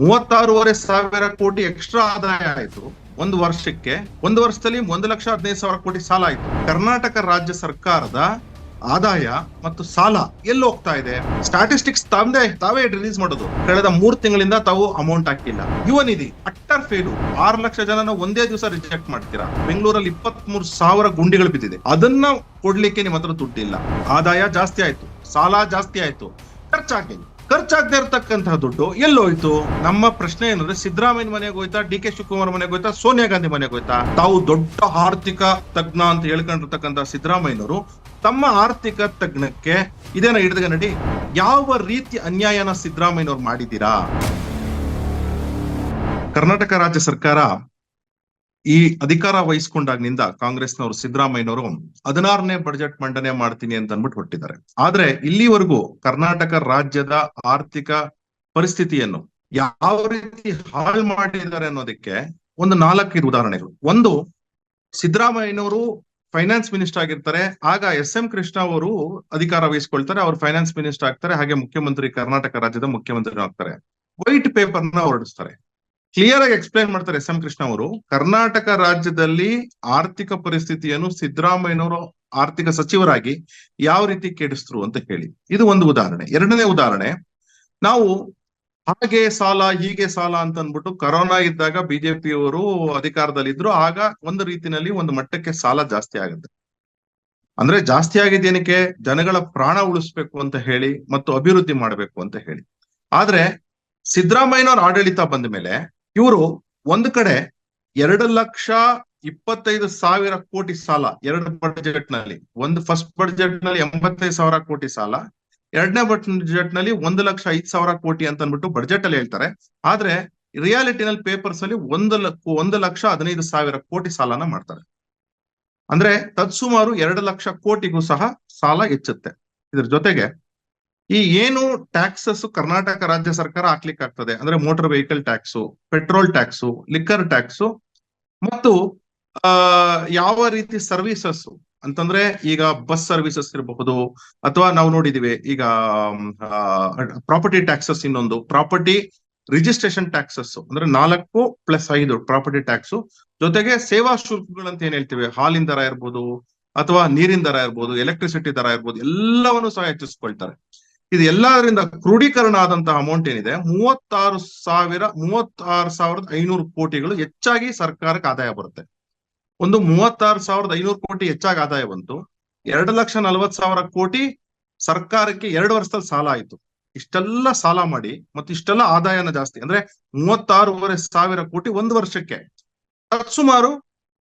ಮೂವತ್ತಾರೂವರೆ ಸಾವಿರ ಕೋಟಿ ಎಕ್ಸ್ಟ್ರಾ ಆದಾಯ ಆಯಿತು ಒಂದು ವರ್ಷಕ್ಕೆ. ಒಂದು ವರ್ಷದಲ್ಲಿ ಒಂದು ಲಕ್ಷ ಹದಿನೈದು ಸಾವಿರ ಕೋಟಿ ಸಾಲ ಆಯಿತು. ಕರ್ನಾಟಕ ರಾಜ್ಯ ಸರ್ಕಾರದ ಆದಾಯ ಮತ್ತು ಸಾಲ ಎಲ್ಲಿ ಹೋಗ್ತಾ ಇದೆ? ಸ್ಟಾಟಿಸ್ಟಿಕ್ಸ್ ತಾವೇ ತಾವೇ ರಿಲೀಸ್ ಮಾಡೋದು. ಕಳೆದ ಮೂರ್ ತಿಂಗಳಿಂದ ತಾವು ಅಮೌಂಟ್ ಹಾಕಿಲ್ಲ. ಯುವ ನಿಧಿ, ಅಟ್ಟರ್ ಫೇಲು. ಆರು ಲಕ್ಷ ಜನನ ಒಂದೇ ದಿವಸ ರಿಜೆಕ್ಟ್ ಮಾಡ್ತೀರಾ? ಬೆಂಗಳೂರಲ್ಲಿ ಇಪ್ಪತ್ತ್ ಮೂರು ಸಾವಿರ ಗುಂಡಿಗಳು ಬಿದ್ದಿದೆ. ಅದನ್ನ ಕೊಡ್ಲಿಕ್ಕೆ ನಿಮ್ಮ ಹತ್ರ ದುಡ್ಡಿಲ್ಲ. ಆದಾಯ ಜಾಸ್ತಿ ಆಯ್ತು. ಸಾಲ ಜಾಸ್ತಿ ಆಯ್ತು. ಖರ್ಚಾಗಿಲ್ಲ ಖರ್ಚಾಗದೆ ಇರತಕ್ಕಂತಹ ದುಡ್ಡು ಎಲ್ಲೋಯ್ತು? ನಮ್ಮ ಪ್ರಶ್ನೆ ಏನಂದ್ರೆ ಸಿದ್ದರಾಮಯ್ಯ ಮನೆಗೆ ಹೋಯ್ತಾ, ಡಿ ಕೆ ಶಿವಕುಮಾರ್ ಮನೆಗೆ ಹೋಯ್ತಾ, ಸೋನಿಯಾ ಗಾಂಧಿ ಮನೆಗೆ ಹೋಯ್ತಾ? ತಾವು ದೊಡ್ಡ ಆರ್ಥಿಕ ತಜ್ಞ ಅಂತ ಹೇಳ್ಕೊಂಡಿರ್ತಕ್ಕಂಥ ಸಿದ್ದರಾಮಯ್ಯನವರು ತಮ್ಮ ಆರ್ಥಿಕ ತಜ್ಞಕ್ಕೆ ಇದೇನ ಹಿಡಿದ ನಡಿ ಯಾವ ರೀತಿ ಅನ್ಯಾಯನ ಸಿದ್ದರಾಮಯ್ಯನವ್ರು ಮಾಡಿದ್ದೀರಾ? ಕರ್ನಾಟಕ ರಾಜ್ಯ ಸರ್ಕಾರ ಈ ಅಧಿಕಾರ ವಹಿಸ್ಕೊಂಡಾಗ್ನಿಂದ ಕಾಂಗ್ರೆಸ್ನವರು ಸಿದ್ದರಾಮಯ್ಯನವರು ಹದಿನಾರನೇ ಬಜೆಟ್ ಮಂಡನೆ ಮಾಡ್ತೀನಿ ಅಂತ ಅಂದ್ಬಿಟ್ಟು ಹೊಟ್ಟಿದ್ದಾರೆ ಆದ್ರೆ ಇಲ್ಲಿವರೆಗೂ ಕರ್ನಾಟಕ ರಾಜ್ಯದ ಆರ್ಥಿಕ ಪರಿಸ್ಥಿತಿಯನ್ನು ಯಾವ ರೀತಿ ಹಾಳು ಮಾಡಿದ್ದಾರೆ ಅನ್ನೋದಕ್ಕೆ ಒಂದು ನಾಲ್ಕೈದು ಉದಾಹರಣೆಗಳು. ಒಂದು, ಸಿದ್ದರಾಮಯ್ಯನವರು ಫೈನಾನ್ಸ್ ಮಿನಿಸ್ಟರ್ ಆಗಿರ್ತಾರೆ. ಆಗ ಎಸ್ ಎಂ ಕೃಷ್ಣ ಅವರು ಅಧಿಕಾರ ವಹಿಸ್ಕೊಳ್ತಾರೆ. ಅವರು ಫೈನಾನ್ಸ್ ಮಿನಿಸ್ಟರ್ ಆಗ್ತಾರೆ. ಹಾಗೆ ಮುಖ್ಯಮಂತ್ರಿ ಕರ್ನಾಟಕ ರಾಜ್ಯದ ಮುಖ್ಯಮಂತ್ರಿ ಆಗ್ತಾರೆ. ವೈಟ್ ಪೇಪರ್ನ ಹೊರಡಿಸ್ತಾರೆ. ಕ್ಲಿಯರ್ ಆಗಿ ಎಕ್ಸ್ಪ್ಲೈನ್ ಮಾಡ್ತಾರೆ ಎಸ್ ಎಂ ಕೃಷ್ಣ ಅವರು. ಕರ್ನಾಟಕ ರಾಜ್ಯದಲ್ಲಿ ಆರ್ಥಿಕ ಪರಿಸ್ಥಿತಿಯನ್ನು ಸಿದ್ದರಾಮಯ್ಯನವರು ಆರ್ಥಿಕ ಸಚಿವರಾಗಿ ಯಾವ ರೀತಿ ಕೆಡಿಸಿದ್ರು ಅಂತ ಹೇಳಿ. ಇದು ಒಂದು ಉದಾಹರಣೆ. ಎರಡನೇ ಉದಾಹರಣೆ, ನಾವು ಹಾಗೆ ಸಾಲ, ಹೀಗೆ ಸಾಲ ಅಂತ ಅಂದ್ಬಿಟ್ಟು ಕರೋನಾ ಇದ್ದಾಗ ಬಿಜೆಪಿಯವರು ಅಧಿಕಾರದಲ್ಲಿದ್ರು, ಆಗ ಒಂದು ರೀತಿನಲ್ಲಿ ಒಂದು ಮಟ್ಟಕ್ಕೆ ಸಾಲ ಜಾಸ್ತಿ ಆಗುತ್ತೆ. ಅಂದ್ರೆ ಜಾಸ್ತಿ ಆಗಿದ್ದೇನಕ್ಕೆ? ಜನಗಳ ಪ್ರಾಣ ಉಳಿಸ್ಬೇಕು ಅಂತ ಹೇಳಿ ಮತ್ತು ಅಭಿವೃದ್ಧಿ ಮಾಡಬೇಕು ಅಂತ ಹೇಳಿ. ಆದ್ರೆ ಸಿದ್ದರಾಮಯ್ಯನವ್ರ ಆಡಳಿತ ಬಂದ ಮೇಲೆ ಇವರು ಒಂದು ಕಡೆ ಎರಡು ಲಕ್ಷ ಇಪ್ಪತ್ತೈದು ಸಾವಿರ ಕೋಟಿ ಸಾಲ, ಎರಡು ಬಜೆಟ್ನಲ್ಲಿ. ಒಂದು ಫಸ್ಟ್ ಬಜೆಟ್ನಲ್ಲಿ ಎಂಬತ್ತೈದು ಸಾವಿರ ಕೋಟಿ ಸಾಲ, ಎರಡನೇ ಬಜೆಟ್ನಲ್ಲಿ ಒಂದು ಲಕ್ಷ ಐದ್ ಸಾವಿರ ಕೋಟಿ ಅಂತ ಅಂದ್ಬಿಟ್ಟು ಬಜೆಟ್ ಅಲ್ಲಿ ಹೇಳ್ತಾರೆ. ಆದ್ರೆ ರಿಯಾಲಿಟಿನಲ್ಲಿ ಪೇಪರ್ಸ್ ಅಲ್ಲಿ ಒಂದು ಒಂದು ಲಕ್ಷ ಹದಿನೈದು ಸಾವಿರ ಕೋಟಿ ಸಾಲನ ಮಾಡ್ತಾರೆ. ಅಂದ್ರೆ ತತ್ಸುಮಾರು ಎರಡು ಲಕ್ಷ ಕೋಟಿಗೂ ಸಹ ಸಾಲ ಹೆಚ್ಚುತ್ತೆ. ಇದ್ರ ಜೊತೆಗೆ ಈ ಏನು ಟ್ಯಾಕ್ಸಸ್ ಕರ್ನಾಟಕ ರಾಜ್ಯ ಸರ್ಕಾರ ಹಾಕ್ಲಿಕ್ಕೆ ಆಗ್ತದೆ ಅಂದ್ರೆ motor vehicle tax petrol tax liquor tax ಮತ್ತು ಯಾವ ರೀತಿ ಸರ್ವಿಸಸ್ ಅಂತಂದ್ರೆ ಈಗ ಬಸ್ ಸರ್ವಿಸಸ್ ಇರಬಹುದು ಅಥವಾ ನಾವು ನೋಡಿದಿವಿ ಈಗ ಪ್ರಾಪರ್ಟಿ ಟ್ಯಾಕ್ಸಸ್ ಇನ್ನೊಂದು. ಪ್ರಾಪರ್ಟಿ ರಿಜಿಸ್ಟ್ರೇಷನ್ ಟ್ಯಾಕ್ಸಸ್ ಅಂದ್ರೆ ನಾಲ್ಕು ಪ್ಲಸ್ ಐದು ಪ್ರಾಪರ್ಟಿ ಟ್ಯಾಕ್ಸ್ ಜೊತೆಗೆ ಸೇವಾ ಶುಲ್ಕಗಳಂತ ಏನ್ ಹೇಳ್ತೀವಿ? ಹಾಲಿನ ದರ ಇರ್ಬೋದು ಅಥವಾ ನೀರಿನ ದರ ಇರ್ಬೋದು ಎಲೆಕ್ಟ್ರಿಸಿಟಿ ದರ ಇರ್ಬೋದು, ಎಲ್ಲವನ್ನು ಸಹ ಹೆಚ್ಚಿಸ್ಕೊಳ್ತಾರೆ. ಇದು ಎಲ್ಲದರಿಂದ ಕ್ರೋಢೀಕರಣ ಆದಂತಹ ಅಮೌಂಟ್ ಏನಿದೆ? ಮೂವತ್ತಾರು ಸಾವಿರ, ಮೂವತ್ತಾರು ಸಾವಿರದ ಐನೂರು ಕೋಟಿಗಳು ಹೆಚ್ಚಾಗಿ ಸರ್ಕಾರಕ್ಕೆ ಆದಾಯ ಬರುತ್ತೆ. ಒಂದು ಮೂವತ್ತಾರು ಸಾವಿರದ ಐನೂರು ಕೋಟಿ ಹೆಚ್ಚಾಗಿ ಆದಾಯ ಬಂತು. ಎರಡು ಲಕ್ಷ ನಲವತ್ ಸಾವಿರ ಕೋಟಿ ಸರ್ಕಾರಕ್ಕೆ ಎರಡು ವರ್ಷದಲ್ಲಿ ಸಾಲ ಆಯ್ತು. ಇಷ್ಟೆಲ್ಲ ಸಾಲ ಮಾಡಿ ಮತ್ತು ಇಷ್ಟೆಲ್ಲ ಆದಾಯನ ಜಾಸ್ತಿ. ಅಂದ್ರೆ ಮೂವತ್ತಾರೂವರೆ ಸಾವಿರ ಕೋಟಿ ಒಂದು ವರ್ಷಕ್ಕೆ. ಸುಮಾರು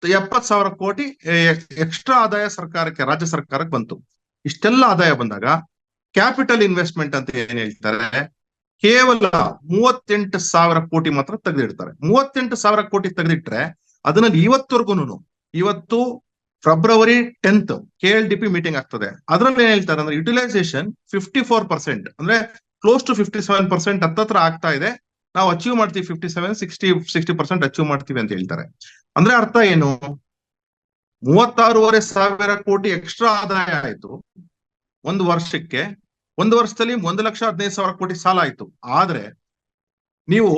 ಎಪ್ಪತ್ ಸಾವಿರ ಕೋಟಿ ಎಕ್ಸ್ಟ್ರಾ ಆದಾಯ ಸರ್ಕಾರಕ್ಕೆ, ರಾಜ್ಯ ಸರ್ಕಾರಕ್ಕೆ ಬಂತು. ಇಷ್ಟೆಲ್ಲ ಆದಾಯ ಬಂದಾಗ ಕ್ಯಾಪಿಟಲ್ ಇನ್ವೆಸ್ಟ್ಮೆಂಟ್ ಅಂತ ಏನ್ ಹೇಳ್ತಾರೆ? ಕೇವಲ ಮೂವತ್ತೆಂಟು ಸಾವಿರ ಕೋಟಿ ಮಾತ್ರ ತೆಗೆದಿಡ್ತಾರೆ. ಮೂವತ್ತೆಂಟು ಸಾವಿರ ಕೋಟಿ ತೆಗೆದಿಟ್ರೆ ಅದನ್ನ ಇವತ್ತವರೆಗೂ ಇವತ್ತು February tenth K L D P meeting ಆಗ್ತದೆ. ಅದ್ರಲ್ಲಿ ಏನ್ ಹೇಳ್ತಾರೆ ಅಂದ್ರೆ ಯುಟಿಲೈಸೇಷನ್ ಫಿಫ್ಟಿ ಫೋರ್ ಪರ್ಸೆಂಟ್ ಅಂದ್ರೆ close to fifty seven percent ಹತ್ತತ್ರ ಆಗ್ತಾ ಇದೆ. ನಾವು ಅಚೀವ್ ಮಾಡ್ತೀವಿ fifty seven sixty sixty percent achieve ಮಾಡ್ತೀವಿ ಅಂತ ಹೇಳ್ತಾರೆ. ಅಂದ್ರೆ ಅರ್ಥ ಏನು? ಮೂವತ್ತಾರೂವರೆ ಸಾವಿರ ಕೋಟಿ ಎಕ್ಸ್ಟ್ರಾ ಆದಾಯ ಆಯ್ತು ಒಂದು ವರ್ಷಕ್ಕೆ. ಒಂದು ವರ್ಷದಲ್ಲಿ ಒಂದು ಲಕ್ಷ ಹದಿನೈದು ಸಾವಿರ ಕೋಟಿ ಸಾಲ ಆಯ್ತು. ಆದ್ರೆ ನೀವು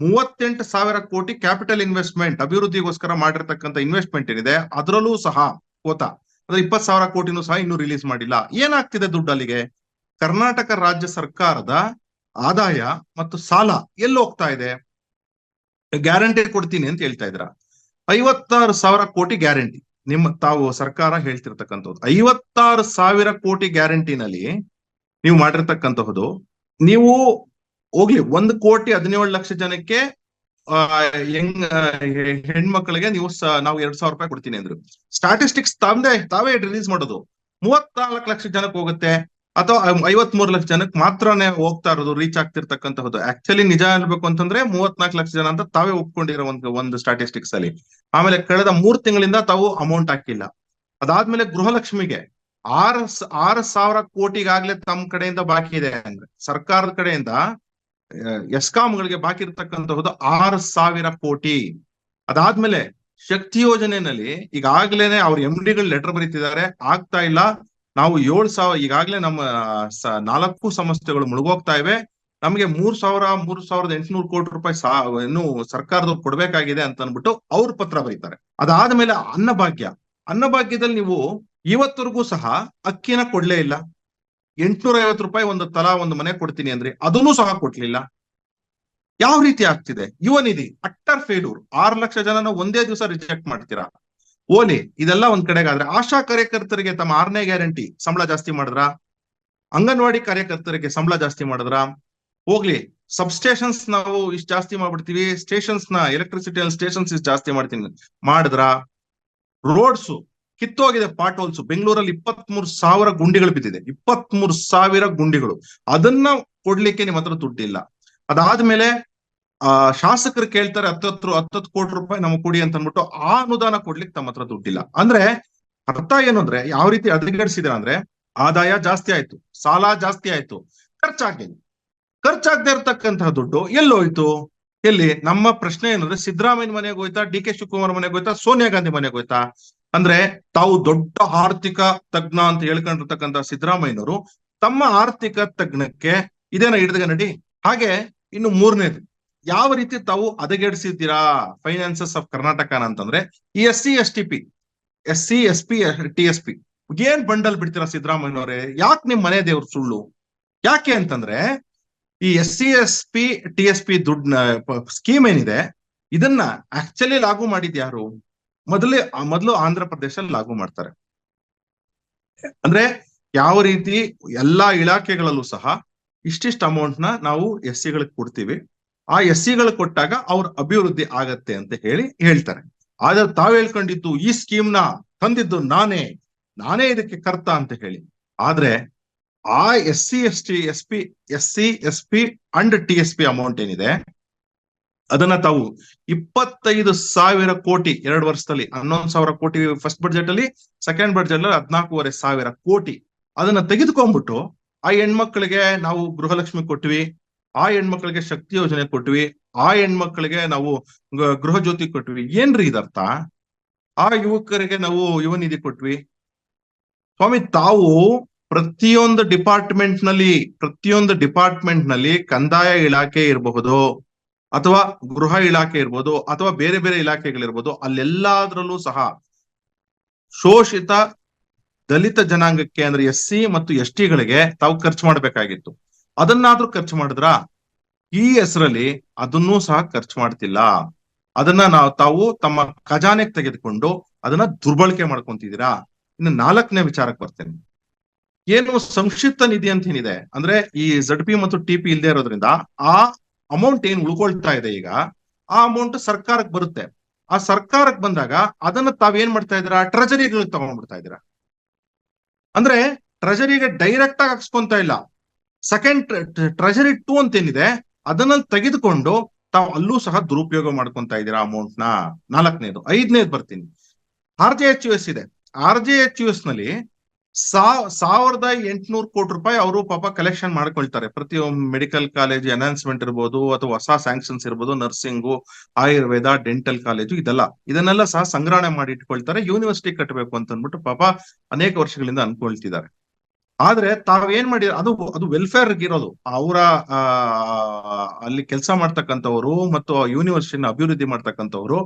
ಮೂವತ್ತೆಂಟು ಸಾವಿರ ಕೋಟಿ ಕ್ಯಾಪಿಟಲ್ ಇನ್ವೆಸ್ಟ್ಮೆಂಟ್ ಅಭಿವೃದ್ಧಿಗೋಸ್ಕರ ಮಾಡಿರ್ತಕ್ಕಂಥ ಇನ್ವೆಸ್ಟ್ಮೆಂಟ್ ಏನಿದೆ, ಅದರಲ್ಲೂ ಸಹ ಕೋತ. ಅಂದ್ರೆ ಇಪ್ಪತ್ ಸಾವಿರ ಕೋಟಿನೂ ಸಹ ಇನ್ನೂ ರಿಲೀಸ್ ಮಾಡಿಲ್ಲ. ಏನಾಗ್ತಿದೆ ದುಡ್ಡು ಅಲ್ಲಿಗೆ ಕರ್ನಾಟಕ ರಾಜ್ಯ ಸರ್ಕಾರದ ಆದಾಯ ಮತ್ತು ಸಾಲ ಎಲ್ಲಿ ಹೋಗ್ತಾ ಇದೆ? ಗ್ಯಾರಂಟಿ ಕೊಡ್ತೀನಿ ಅಂತ ಹೇಳ್ತಾ ಇದ್ರ ಐವತ್ತಾರು ಸಾವಿರ ಕೋಟಿ ಗ್ಯಾರಂಟಿ. ನಿಮ್ಮ ತಾವು ಸರ್ಕಾರ ಹೇಳ್ತಿರ್ತಕ್ಕಂಥದ್ದು. ಐವತ್ತಾರು ಸಾವಿರ ಕೋಟಿ ಗ್ಯಾರಂಟಿನಲ್ಲಿ ನೀವು ಮಾಡಿರ್ತಕ್ಕಂತಹದ್ದು, ನೀವು ಹೋಗ್ಲಿ, ಒಂದು ಕೋಟಿ ಹದಿನೇಳು ಲಕ್ಷ ಜನಕ್ಕೆ ಹೆಂಗ್ ಹೆಣ್ಮಕ್ಳಿಗೆ ನೀವು ನಾವು ಎರಡ್ ಸಾವಿರ ರೂಪಾಯಿ ಕೊಡ್ತೀನಿ ಅಂದ್ರು. ಸ್ಟಾಟಿಸ್ಟಿಕ್ಸ್ ತಂದೆ ತಾವೇ ರಿಲೀಸ್ ಮಾಡೋದು. ಮೂವತ್ನಾಲ್ಕು ಲಕ್ಷ ಜನಕ್ಕೆ ಹೋಗುತ್ತೆ, ಅಥವಾ ಐವತ್ ಮೂರು ಲಕ್ಷ ಜನಕ್ಕೆ ಮಾತ್ರನೇ ಹೋಗ್ತಾ ಇರೋದು ರೀಚ್ ಆಗ್ತಿರ್ತಕ್ಕಂತಹದ್ದು. ಆಕ್ಚುಲಿ ನಿಜ ಹೇಳ್ಬೇಕು ಅಂತಂದ್ರೆ, ಮೂವತ್ನಾಲ್ಕು ಲಕ್ಷ ಜನ ಅಂತ ತಾವೇ ಒಪ್ಕೊಂಡಿರೋ ಒಂದು ಒಂದು ಸ್ಟಾಟಿಸ್ಟಿಕ್ಸ್ ಅಲ್ಲಿ. ಆಮೇಲೆ ಕಳೆದ ಮೂರ್ ತಿಂಗಳಿಂದ ತಾವು ಅಮೌಂಟ್ ಹಾಕಿಲ್ಲ. ಅದಾದ್ಮೇಲೆ ಗೃಹಲಕ್ಷ್ಮಿಗೆ ಆರ್ ಆರ್ ಸಾವಿರ ಕೋಟಿಗಾಗ್ಲೇ ತಮ್ಮ ಕಡೆಯಿಂದ ಬಾಕಿ ಇದೆ ಅಂದ್ರೆ, ಸರ್ಕಾರದ ಕಡೆಯಿಂದ ಎಸ್ಕಾಂಗಳಿಗೆ ಬಾಕಿ ಇರ್ತಕ್ಕಂತಹದ್ದು ಆರು ಸಾವಿರ ಕೋಟಿ. ಅದಾದ್ಮೇಲೆ ಶಕ್ತಿ ಯೋಜನೆಯಲ್ಲಿ ಈಗಾಗ್ಲೇನೆ ಅವ್ರ ಎಂ ಡಿಗಳು ಲೆಟರ್ ಬರೀತಿದ್ದಾರೆ. ಆಗ್ತಾ ಇಲ್ಲ. ನಾವು ಏಳ್ ಸಾವಿರ ಈಗಾಗ್ಲೇ ನಮ್ಮ ನಾಲ್ಕು ಸಂಸ್ಥೆಗಳು ಮುಳುಗೋಗ್ತಾ ಇವೆ. ನಮಗೆ ಮೂರ್ ಸಾವಿರ, ಮೂರ್ ಸಾವಿರದ ಎಂಟುನೂರು ಕೋಟಿ ರೂಪಾಯಿ ಸಾ, ಇನ್ನು ಸರ್ಕಾರದವ್ರು ಕೊಡ್ಬೇಕಾಗಿದೆ ಅಂತ ಅನ್ಬಿಟ್ಟು ಅವ್ರ ಪತ್ರ ಬರೀತಾರೆ. ಅದಾದ್ಮೇಲೆ ಅನ್ನಭಾಗ್ಯ. ಅನ್ನಭಾಗ್ಯದಲ್ಲಿ ನೀವು ಇವತ್ತರೆಗೂ ಸಹ ಅಕ್ಕಿನ ಕೊಡ್ಲೇ ಇಲ್ಲ. ಎಂಟ್ನೂರ ಐವತ್ತು ರೂಪಾಯಿ ಒಂದು ತಲಾ ಒಂದು ಮನೆ ಕೊಡ್ತೀನಿ ಅಂದ್ರೆ ಅದನ್ನೂ ಸಹ ಕೊಡ್ಲಿಲ್ಲ. ಯಾವ ರೀತಿ ಆಗ್ತಿದೆ? ಯುವ ನಿಧಿ, ಅಟ್ಟರ್ ಫೇಲ್ಯೂರ್ ಆರು ಲಕ್ಷ ಜನನ ಒಂದೇ ದಿವಸ ರಿಜೆಕ್ಟ್ ಮಾಡ್ತೀರಾ? ಓಲಿ, ಇದೆಲ್ಲ ಒಂದ್ ಕಡೆಗಾದ್ರೆ ಆಶಾ ಕಾರ್ಯಕರ್ತರಿಗೆ ತಮ್ಮ ಆರನೇ ಗ್ಯಾರಂಟಿ ಸಂಬಳ ಜಾಸ್ತಿ ಮಾಡಿದ್ರ? ಅಂಗನವಾಡಿ ಕಾರ್ಯಕರ್ತರಿಗೆ ಸಂಬಳ ಜಾಸ್ತಿ ಮಾಡಿದ್ರ? ಹೋಗ್ಲಿ ಸಬ್ ಸ್ಟೇಷನ್ಸ್ ನಾವು ಇಷ್ಟು ಜಾಸ್ತಿ ಮಾಡ್ಬಿಡ್ತೀವಿ ಸ್ಟೇಷನ್ಸ್ನ ಎಲೆಕ್ಟ್ರಿಸಿಟಿ ಸ್ಟೇಷನ್ಸ್ ಇಷ್ಟು ಜಾಸ್ತಿ ಮಾಡ್ತೀನಿ, ಮಾಡಿದ್ರ? ರೋಡ್ಸ್ ಕಿತ್ತೋಗಿದೆ ಪಾಟ್ ಹೋಲ್ಸ್. ಬೆಂಗಳೂರಲ್ಲಿ ಇಪ್ಪತ್ತ್ ಮೂರು ಸಾವಿರ ಗುಂಡಿಗಳು ಬಿದ್ದಿದೆ. ಇಪ್ಪತ್ತ್ ಮೂರು ಸಾವಿರ ಗುಂಡಿಗಳು. ಅದನ್ನ ಕೊಡ್ಲಿಕ್ಕೆ ನಿಮ್ಮ ಹತ್ರ ದುಡ್ಡಿಲ್ಲ. ಅದಾದ್ಮೇಲೆ, ಆ, ಶಾಸಕರು ಕೇಳ್ತಾರೆ ಹತ್ತತ್ತು ಹತ್ತತ್ತು ಕೋಟಿ ರೂಪಾಯಿ ನಮಗೆ ಕೊಡಿ ಅಂತ ಅಂದ್ಬಿಟ್ಟು ಆ ಅನುದಾನ ಕೊಡ್ಲಿಕ್ಕೆ ತಮ್ಮ ಹತ್ರ ದುಡ್ಡಿಲ್ಲ. ಅಂದ್ರೆ, ಅರ್ಥ ಏನು ಅಂದ್ರೆ, ಯಾವ ರೀತಿ ಅಧಿಗಡಿಸಿದ್ರ ಅಂದ್ರೆ, ಆದಾಯ ಜಾಸ್ತಿ ಆಯ್ತು, ಸಾಲ ಜಾಸ್ತಿ ಆಯ್ತು ಖರ್ಚಾಗ್ತಿ ಖರ್ಚಾಗದೆ ಇರತಕ್ಕಂತಹ ದುಡ್ಡು ಎಲ್ಲೋಯ್ತು. ಎಲ್ಲಿ? ನಮ್ಮ ಪ್ರಶ್ನೆ ಏನಂದ್ರೆ ಸಿದ್ದರಾಮಯ್ಯ ಮನೆಗೆ ಹೋಯ್ತಾ, ಡಿ ಕೆ ಶಿವಕುಮಾರ್ ಮನೆಗೆ ಹೋಯ್ತಾ, ಸೋನಿಯಾ ಗಾಂಧಿ ಮನೆಗೆ ಹೋಯ್ತಾ? ಅಂದ್ರೆ ತಾವು ದೊಡ್ಡ ಆರ್ಥಿಕ ತಜ್ಞ ಅಂತ ಹೇಳ್ಕೊಂಡಿರ್ತಕ್ಕಂಥ ಸಿದ್ದರಾಮಯ್ಯನವರು ತಮ್ಮ ಆರ್ಥಿಕ ತಜ್ಞಕ್ಕೆ ಇದೇನ ಹಿಡಿದಾಗ ನಡಿ. ಹಾಗೆ ಇನ್ನು ಮೂರನೇದು, ಯಾವ ರೀತಿ ತಾವು ಹದಗೆಡಿಸಿದ್ದೀರಾ ಫೈನಾನ್ಸಸ್ ಆಫ್ ಕರ್ನಾಟಕ ಅಂತಂದ್ರೆ ಈ S C S T P, S C S P, T S P, ಏನ್ ಬಂಡಲ್ ಬಿಡ್ತೀರಾ ಸಿದ್ದರಾಮಯ್ಯನವರೇ? ಯಾಕೆ ನಿಮ್ ಮನೆ ದೇವ್ರ ಸುಳ್ಳು? ಯಾಕೆ ಅಂತಂದ್ರೆ ಈ S C S P, T S P scheme ಏನಿದೆ, ಇದನ್ನ ಆಕ್ಚುಲಿ ಲಾಗು ಮಾಡಿದ್ ಯಾರು ಮೊದಲೇ ಮೊದಲು ಆಂಧ್ರ ಪ್ರದೇಶದಲ್ಲಿ ಲಾಗು ಮಾಡ್ತಾರೆ. ಅಂದ್ರೆ ಯಾವ ರೀತಿ ಎಲ್ಲಾ ಇಲಾಖೆಗಳಲ್ಲೂ ಸಹ ಇಷ್ಟಿಷ್ಟು ಅಮೌಂಟ್ನ ನಾವು ಎಸ್ ಸಿಗಳಿಗೆ ಕೊಡ್ತೀವಿ. ಆ ಎಸ್ ಸಿಗಳು ಕೊಟ್ಟಾಗ ಅವ್ರ ಅಭಿವೃದ್ಧಿ ಆಗತ್ತೆ ಅಂತ ಹೇಳಿ ಹೇಳ್ತಾರೆ. ಆದ್ರೆ ತಾವ್ ಹೇಳ್ಕೊಂಡಿದ್ದು ಈ ಸ್ಕೀಮ್ನ ತಂದಿದ್ದು ನಾನೇ ನಾನೇ ಇದಕ್ಕೆ ಕರ್ತ ಅಂತ ಹೇಳಿ. ಆದ್ರೆ ಆ S C S T S P S C S P and T S P amount ಏನಿದೆ ಅದನ್ನ ತಾವು ಇಪ್ಪತ್ತೈದು ಸಾವಿರ ಕೋಟಿ ಎರಡು ವರ್ಷದಲ್ಲಿ, ಹನ್ನೊಂದು ಸಾವಿರ ಕೋಟಿ ಫಸ್ಟ್ ಬಡ್ಜೆಟ್ ಅಲ್ಲಿ ಸೆಕೆಂಡ್ ಬಡ್ಜೆಟ್ ಅಲ್ಲಿ ಹದಿನಾಲ್ಕೂವರೆ ಸಾವಿರ ಕೋಟಿ. ಅದನ್ನ ತೆಗೆದುಕೊಂಡ್ಬಿಟ್ಟು ಆ ಹೆಣ್ಮಕ್ಳಿಗೆ ನಾವು ಗೃಹಲಕ್ಷ್ಮಿ ಕೊಟ್ವಿ, ಆ ಹೆಣ್ಮಕ್ಳಿಗೆ ಶಕ್ತಿ ಯೋಜನೆ ಕೊಟ್ವಿ, ಆ ಹೆಣ್ಮಕ್ಳಿಗೆ ನಾವು ಗೃಹ ಜ್ಯೋತಿ ಕೊಟ್ವಿ. ಏನ್ರಿ ಇದರ್ಥ? ಆ ಯುವಕರಿಗೆ ನಾವು ಯುವ ನಿಧಿ ಕೊಟ್ವಿ. ಸ್ವಾಮಿ, ತಾವು ಪ್ರತಿಯೊಂದು ಡಿಪಾರ್ಟ್ಮೆಂಟ್ನಲ್ಲಿ, ಪ್ರತಿಯೊಂದು ಡಿಪಾರ್ಟ್ಮೆಂಟ್ನಲ್ಲಿ ಕಂದಾಯ ಇಲಾಖೆ ಇರಬಹುದು. ಅಥವಾ ಗೃಹ ಇಲಾಖೆ ಇರ್ಬೋದು ಅಥವಾ ಬೇರೆ ಬೇರೆ ಇಲಾಖೆಗಳಿರ್ಬೋದು, ಅಲ್ಲೆಲ್ಲಾದ್ರಲ್ಲೂ ಸಹ ಶೋಷಿತ ದಲಿತ ಜನಾಂಗಕ್ಕೆ ಅಂದ್ರೆ ಎಸ್ ಸಿ ಮತ್ತು ಎಸ್ ಟಿಗಳಿಗೆ ತಾವು ಖರ್ಚು ಮಾಡ್ಬೇಕಾಗಿತ್ತು. ಅದನ್ನಾದ್ರೂ ಖರ್ಚು ಮಾಡಿದ್ರ? ಈ ಹೆಸರಲ್ಲಿ ಅದನ್ನೂ ಸಹ ಖರ್ಚು ಮಾಡ್ತಿಲ್ಲ. ಅದನ್ನ ನಾವು ತಾವು ತಮ್ಮ ಖಜಾನೆಗೆ ತೆಗೆದುಕೊಂಡು ಅದನ್ನ ದುರ್ಬಳಕೆ ಮಾಡ್ಕೊಂತಿದ್ದೀರಾ? ಇನ್ನು ನಾಲ್ಕನೇ ವಿಚಾರಕ್ಕೆ ಬರ್ತೇನೆ. ಏನು ಸಂಕ್ಷಿಪ್ತ ನಿಧಿ ಅಂತ ಏನಿದೆ? ಅಂದ್ರೆ ಈ ಜಡ್ ಪಿ ಮತ್ತು ಟಿ ಪಿ ಇಲ್ಲದೆ ಇರೋದ್ರಿಂದ ಆ ಅಮೌಂಟ್ ಏನ್ ಉಳ್ಕೊಳ್ತಾ ಇದೆ ಈಗ? ಆ ಅಮೌಂಟ್ ಸರ್ಕಾರಕ್ಕೆ ಬರುತ್ತೆ. ಆ ಸರ್ಕಾರಕ್ಕೆ ಬಂದಾಗ ಅದನ್ನ ತಾವೇನ್ ಮಾಡ್ತಾ ಇದ್ದೀರಾ? ಟ್ರೆಜರಿಗಳಿಗೆ ತಗೊಂಡ್ಬಿಡ್ತಾ ಇದ್ದೀರಾ. ಅಂದ್ರೆ ಟ್ರೆಜರಿಗೆ ಡೈರೆಕ್ಟ್ ಆಗಿ ಹಾಕ್ಸ್ಕೊಂತ ಇಲ್ಲ. ಸೆಕೆಂಡ್ ಟ್ರೆಜರಿ ಟೂ ಅಂತ ಏನಿದೆ, ಅದನ್ನ ತೆಗೆದುಕೊಂಡು ತಾವು ಅಲ್ಲೂ ಸಹ ದುರುಪಯೋಗ ಮಾಡ್ಕೊಂತ ಇದ್ದೀರಾ ಅಮೌಂಟ್ನ. ನಾಲ್ಕನೇದು. ಐದನೇದು ಬರ್ತೀನಿ. R J H U S ಇದೆ. ಆರ್ ಜೆ ಎಚ್ ಯು ಎಸ್ನಲ್ಲಿ ಸಾವ್ ಸಾವಿರದ ಎಂಟುನೂರು ಕೋಟಿ ರೂಪಾಯಿ ಅವರು ಪಾಪ ಕಲೆಕ್ಷನ್ ಮಾಡ್ಕೊಳ್ತಾರೆ. ಪ್ರತಿಯೊಂದು ಮೆಡಿಕಲ್ ಕಾಲೇಜ್ ಅನೌನ್ಸ್ಮೆಂಟ್ ಇರ್ಬೋದು ಅಥವಾ ಹೊಸ ಸ್ಯಾಂಕ್ಷನ್ಸ್ ಇರ್ಬೋದು ನರ್ಸಿಂಗ್ ಆಯುರ್ವೇದ ಡೆಂಟಲ್ ಕಾಲೇಜು ಇದೆಲ್ಲ. ಇದನ್ನೆಲ್ಲ ಸಹ ಸಂಗ್ರಹಣೆ ಮಾಡಿ ಇಟ್ಕೊಳ್ತಾರೆ. ಯೂನಿವರ್ಸಿಟಿ ಕಟ್ಟಬೇಕು ಅಂತ ಅಂದ್ಬಿಟ್ಟು ಪಾಪ ಅನೇಕ ವರ್ಷಗಳಿಂದ ಅನ್ಕೊಳ್ತಿದ್ದಾರೆ. ಆದ್ರೆ ತಾವೇನ್ ಮಾಡಿ, ಅದು ಅದು ವೆಲ್ಫೇರ್ ಇರೋದು. ಅವರ ಅಲ್ಲಿ ಕೆಲಸ ಮಾಡ್ತಕ್ಕಂಥವ್ರು ಮತ್ತು ಯೂನಿವರ್ಸಿಟಿನ ಅಭಿವೃದ್ಧಿ ಮಾಡ್ತಕ್ಕಂಥವ್ರು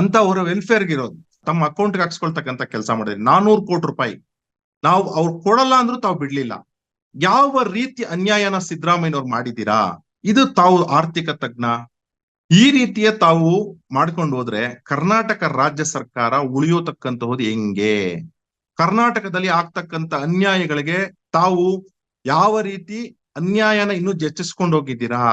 ಅಂತ ಅವರ ವೆಲ್ಫೇರ್ ಇರೋದು. ತಮ್ಮ ಅಕೌಂಟ್ಗೆ ಹಾಕ್ಸ್ಕೊಳ್ತಕ್ಕಂಥ ಕೆಲಸ ಮಾಡಿದ್ರೆ ನಾನೂರು ಕೋಟಿ ರೂಪಾಯಿ. ನಾವು ಅವ್ರು ಕೊಡಲ್ಲ ಅಂದ್ರೂ ತಾವು ಬಿಡ್ಲಿಲ್ಲ. ಯಾವ ರೀತಿ ಅನ್ಯಾಯನ ಸಿದ್ದರಾಮಯ್ಯನವ್ರು ಮಾಡಿದ್ದೀರಾ ಇದು ತಾವು ಆರ್ಥಿಕ ತಜ್ಞ. ಈ ರೀತಿಯ ತಾವು ಮಾಡ್ಕೊಂಡು ಹೋದ್ರೆ ಕರ್ನಾಟಕ ರಾಜ್ಯ ಸರ್ಕಾರ ಉಳಿಯೋತಕ್ಕಂತಹುದು ಹೆಂಗೆ? ಕರ್ನಾಟಕದಲ್ಲಿ ಆಗ್ತಕ್ಕಂತ ಅನ್ಯಾಯಗಳಿಗೆ ತಾವು ಯಾವ ರೀತಿ ಅನ್ಯಾಯನ ಇನ್ನೂ ಜಚ್ಚಿಸ್ಕೊಂಡು ಹೋಗಿದ್ದೀರಾ?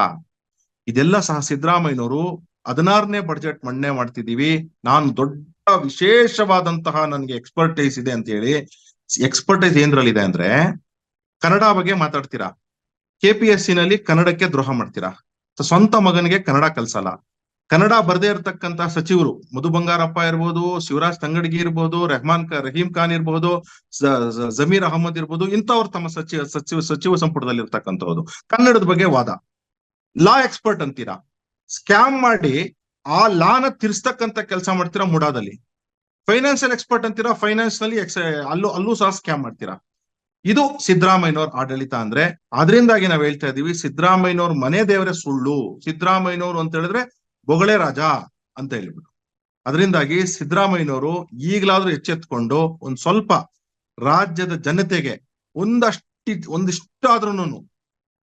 ಇದೆಲ್ಲ ಸಹ ಸಿದ್ದರಾಮಯ್ಯನವರು ಹದಿನಾರನೇ ಬಡ್ಜೆಟ್ ಮಂಡನೆ ಮಾಡ್ತಿದೀವಿ ನಾನು ದೊಡ್ಡ ವಿಶೇಷವಾದಂತಹ ನನಗೆ ಎಕ್ಸ್ಪರ್ಟೈಸ್ ಇದೆ ಅಂತ ಹೇಳಿ ಎಕ್ಸ್ಪರ್ಟೈಸ್ ಏನ್ರಲ್ಲಿದೆ ಅಂದ್ರೆ ಕನ್ನಡ ಬಗ್ಗೆ ಮಾತಾಡ್ತೀರಾ? ಕೆ ಪಿ ಎಸ್ ಸಿ ನಲ್ಲಿ ಕನ್ನಡಕ್ಕೆ ದ್ರೋಹ ಮಾಡ್ತೀರಾ? ಸ್ವಂತ ಮಗನಿಗೆ ಕನ್ನಡ ಕಲ್ಸಲ್ಲ. ಕನ್ನಡ ಬರದೇ ಇರತಕ್ಕಂತ ಸಚಿವರು ಮಧು ಬಂಗಾರಪ್ಪ ಇರ್ಬೋದು, ಶಿವರಾಜ್ ತಂಗಡಗಿ ಇರ್ಬೋದು, ರೆಹಮಾನ್ ಖಾ ರಹೀಂ ಖಾನ್ ಇರ್ಬೋದು ಜಮೀರ್ ಅಹಮದ್ ಇರ್ಬೋದು, ಇಂಥವ್ರು ತಮ್ಮ ಸಚಿವ ಸಚಿವ ಸಚಿವ ಸಂಪುಟದಲ್ಲಿ ಇರ್ತಕ್ಕಂಥವ್ರು ಕನ್ನಡದ ಬಗ್ಗೆ ವಾದ. ಲಾ ಎಕ್ಸ್ಪರ್ಟ್ ಅಂತೀರಾ? ಸ್ಕ್ಯಾಮ್ ಮಾಡಿ ಆ ಲಾನ ತಿರ್ಸ್ತಕ್ಕಂತ ಕೆಲಸ ಮಾಡ್ತೀರಾ ಮುಡಾದಲ್ಲಿ? ಫೈನಾನ್ಸಿಯಲ್ ಎಕ್ಸ್ಪರ್ಟ್ ಅಂತೀರಾ? ಫೈನಾನ್ಸ್ನಲ್ಲಿ ಅಲ್ಲೂ ಅಲ್ಲೂ ಸಹ ಸ್ಕ್ಯಾಮ್ ಮಾಡ್ತೀರಾ? ಇದು ಸಿದ್ದರಾಮಯ್ಯನವ್ರ ಆಡಳಿತ ಅಂದ್ರೆ ಅದರಿಂದಾಗಿ ನಾವ್ ಹೇಳ್ತಾ ಇದೀವಿ, ಸಿದ್ದರಾಮಯ್ಯನವ್ರ ಮನೆ ದೇವರೇ ಸುಳ್ಳು. ಸಿದ್ದರಾಮಯ್ಯನವ್ರು ಅಂತ ಹೇಳಿದ್ರೆ, ಬೊಗಳೆ ರಾಜ ಅಂತ ಹೇಳ್ಬಿಟ್ಟು. ಅದರಿಂದಾಗಿ ಸಿದ್ದರಾಮಯ್ಯನವರು ಈಗಲಾದ್ರೂ ಎಚ್ಚೆತ್ಕೊಂಡು ಒಂದ್ ಸ್ವಲ್ಪ ರಾಜ್ಯದ ಜನತೆಗೆ ಒಂದಷ್ಟಿ ಒಂದಿಷ್ಟಾದ್ರೂನು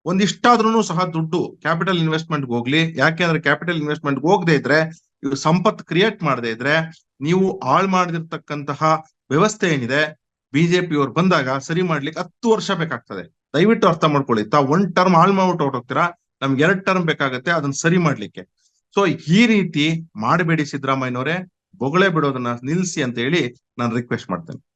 ಒಂದಿಷ್ಟಾದ್ರೂ ಸಹ ದುಡ್ಡು ಕ್ಯಾಪಿಟಲ್ ಇನ್ವೆಸ್ಟ್ಮೆಂಟ್ ಹೋಗ್ಲಿ. ಯಾಕೆಂದ್ರೆ ಕ್ಯಾಪಿಟಲ್ ಇನ್ವೆಸ್ಟ್ಮೆಂಟ್ ಹೋಗದೆ ಇದ್ರೆ, ಇವ್ರು ಸಂಪತ್ ಕ್ರಿಯೇಟ್ ಮಾಡದೇ ಇದ್ರೆ ನೀವು ಹಾಳ್ ಮಾಡಿರ್ತಕ್ಕಂತಹ ವ್ಯವಸ್ಥೆ ಏನಿದೆ ಬಿಜೆಪಿ ಅವ್ರು ಬಂದಾಗ ಸರಿ ಮಾಡ್ಲಿಕ್ಕೆ ಹತ್ತು ವರ್ಷ ಬೇಕಾಗ್ತದೆ. ದಯವಿಟ್ಟು ಅರ್ಥ ಮಾಡ್ಕೊಳ್ಳಿ. ತಾ ಒಂದ್ ಟರ್ಮ್ ಹಾಳು ಮಾಡ್ಬಿಟ್ಟು ಹೊರಟೋಗ್ತೀರಾ? ನಮ್ಗೆ ಎರಡ್ ಟರ್ಮ್ ಬೇಕಾಗತ್ತೆ, ಅದನ್ನ ಸರಿ ಮಾಡ್ಲಿಕ್ಕೆ. ಸೊ, ಈ ರೀತಿ ಮಾಡಬೇಡಿ ಸಿದ್ದರಾಮಯ್ಯನವರೇ, ಬೊಗಳೆ ಬಿಡೋದನ್ನ ನಿಲ್ಸಿ ಅಂತ ಹೇಳಿ ನಾನು ರಿಕ್ವೆಸ್ಟ್ ಮಾಡ್ತೇನೆ.